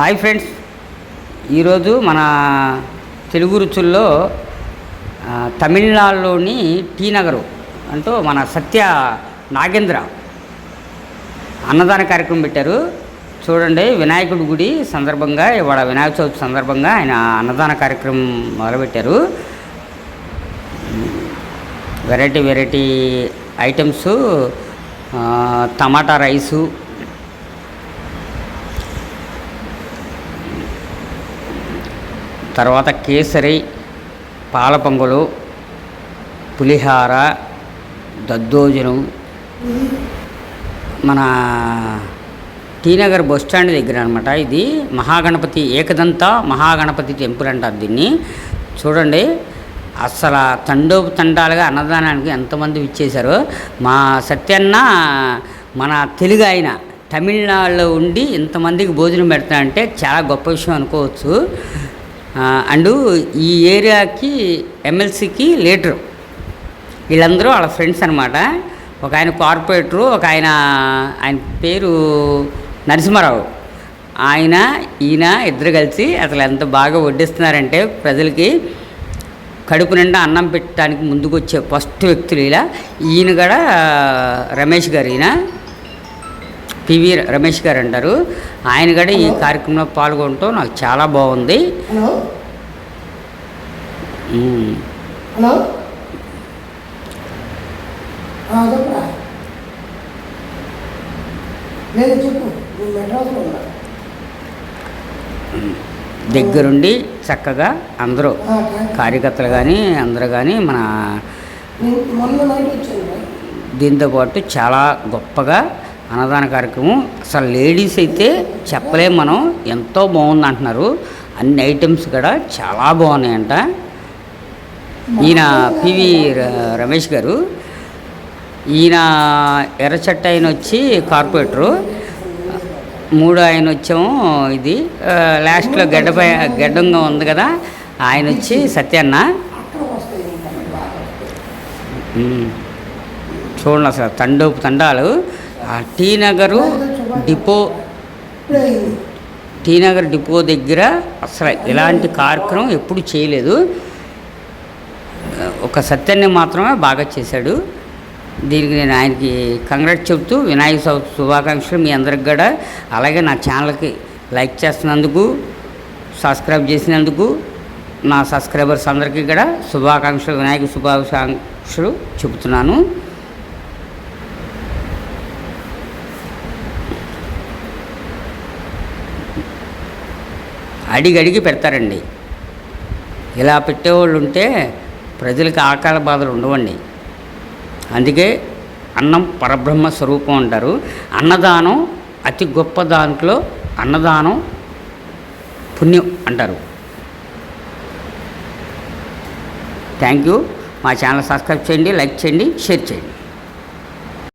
Hi friends. ఈరోజు మన తెలుగు రుచుల్లో తమిళనాడులోని టీ నగరు అంటూ మన సత్య నాగేంద్ర అన్నదాన కార్యక్రమం పెట్టారు. చూడండి వినాయకుడి గుడి సందర్భంగా ఇవాళ వినాయక చవితి సందర్భంగా ఆయన అన్నదాన కార్యక్రమం మొదలుపెట్టారు. Variety variety items tomato rice తర్వాత కేసరి పాల పొంగలు పులిహార దద్దోజనం. మన టీనగర్ బస్ స్టాండ్ దగ్గర అనమాట ఇది మహాగణపతి ఏకదంత మహాగణపతి టెంపుల్ అంటారు దీన్ని. చూడండి అసలు తండోపు తండాలుగా అన్నదానానికి ఎంతమంది ఇచ్చేశారు మా సత్యన్న మన తెలుగు ఆయన తమిళనాడులో ఉండి ఇంతమందికి భోజనం పెడతానంటే చాలా గొప్ప విషయం అనుకోవచ్చు. అండ్ ఈ ఏరియాకి ఎమ్మెల్సీకి లీడరు. వీళ్ళందరూ వాళ్ళ ఫ్రెండ్స్ అనమాట ఒక ఆయన కార్పొరేటరు ఒక ఆయన ఆయన పేరు నరసింహారావు. ఆయన ఈయన ఇద్దరు కలిసి అసలు ఎంత బాగా వడ్డిస్తున్నారంటే ప్రజలకి కడుపు నిండా అన్నం పెట్టడానికి ముందుకు వచ్చే ఫస్ట్ వ్యక్తులు ఇలా. ఈయన కూడా రమేష్ గారు ఈయన. పివి రమేష్ గారు అంటారు ఆయన కూడా ఈ కార్యక్రమంలో పాల్గొనటం నాకు చాలా బాగుంది దగ్గరుండి చక్కగా అందరూ. కార్యకర్తలు కానీ అందరూ కానీ మన నేను మొన్న నైట్ వచ్చాను రా. దీంతో పాటు చాలా గొప్పగా అన్నదాన కార్యక్రమం. అసలు లేడీస్ అయితే చెప్పలేం మనం. ఎంతో బాగుంది అంటున్నారు. అన్ని ఐటమ్స్ కూడా చాలా బాగున్నాయంట. ఈయన పివి ర- రమేష్ గారు. ఈయన ఎర్రచట్ట ఆయన వచ్చి కార్పొరేటరు. మూడు ఆయన వచ్చాము ఇది. లాస్ట్లో గడ్డపై గడ్డంగా ఉంది కదా. ఆయన వచ్చి సత్యన్న. చూడండి అసలు తండోపు తండాలు. T Nagar depot T Nagar depot దగ్గర అసలు ఇలాంటి కార్యక్రమం ఎప్పుడు చేయలేదు. ఒక సత్యాన్ని మాత్రమే బాగా చేశాడు. దీనికి నేను ఆయనకి కంగ్రాట్ చెబుతూ వినాయక చవితి శుభాకాంక్షలు మీ అందరికి కూడా. అలాగే నా ఛానల్కి లైక్ చేస్తున్నందుకు సబ్స్క్రైబ్ చేసినందుకు నా సబ్స్క్రైబర్స్ అందరికీ కూడా శుభాకాంక్షలు వినాయక శుభాకాంక్షలు చెబుతున్నాను. అడిగడిగి పెడతారండి. ఇలా పెట్టేవాళ్ళు ఉంటే ప్రజలకు ఆకాల బాధలు ఉండవండి. అందుకే అన్నం పరబ్రహ్మ స్వరూపం అంటారు. అన్నదానం అతి గొప్ప దాంట్లో అన్నదానం పుణ్యం అంటారు. Thank you. మా ఛానల్ సబ్స్క్రైబ్ చేయండి లైక్ చేయండి షేర్ చేయండి.